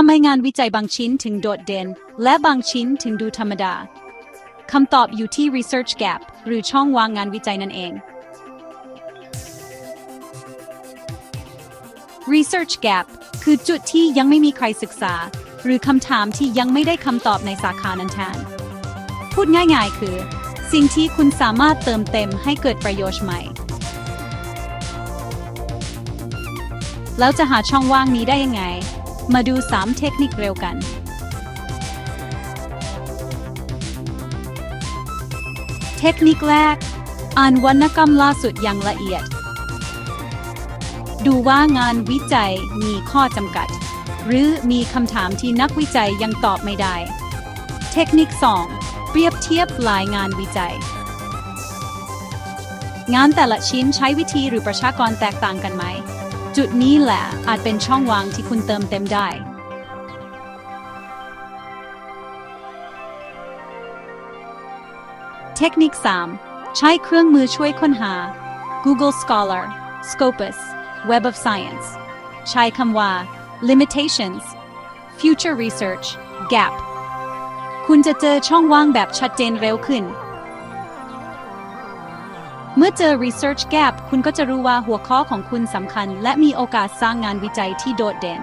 ำไมงานวิจัยบางชิ้นถึงโดดเด่น และบางชิ้นถึงดูธรรมดาคำตอบอยู่ที่ research gap หรือช่องว่างงานวิจัยนั่นเอง research gap คือจุดที่ยังไม่มีใครศึกษา หรือคำถามที่ยังไม่ได้คำตอบในสาขานั้นแทนพูดง่ายๆ คือ สิ่งที่คุณสามารถเติมเต็มให้เกิดประโยชน์ใหม่ แล้วจะหาช่องว่างนี้ได้ยังไง มาดู 3 เทคนิคเร็วกัน เทคนิคแรก อ่านวรรณกรรมล่าสุดอย่างละเอียด ดูว่างานวิจัยมีข้อจำกัด หรือมีคำถามที่นักวิจัยยังตอบไม่ได้ เทคนิค 2 เปรียบเทียบหลายงานวิจัย งานแต่ละชิ้นใช้วิธีหรือประชากรแตกต่างกันไหม จุดนี้แหละอาจเป็นช่องว่างที่คุณเติมเต็มได้เทคนิค 3 ใช้เครื่องมือช่วยค้นหา Google Scholar Scopus Web of Science ใช้คำว่า limitations future research gap คุณจะเจอช่องว่างแบบชัดเจนเร็วขึ้น เมื่อเจอ research gap คุณก็จะรู้ว่าหัวข้อของคุณสำคัญ และมีโอกาสสร้างงานวิจัยที่โดดเด่น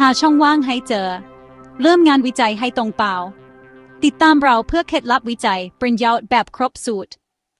หาช่องว่างให้เจอ เริ่มงานวิจัยให้ตรงเป้าติดตามเราเพื่อเคล็ดลับวิจัยปริญญาแบบครบสูตร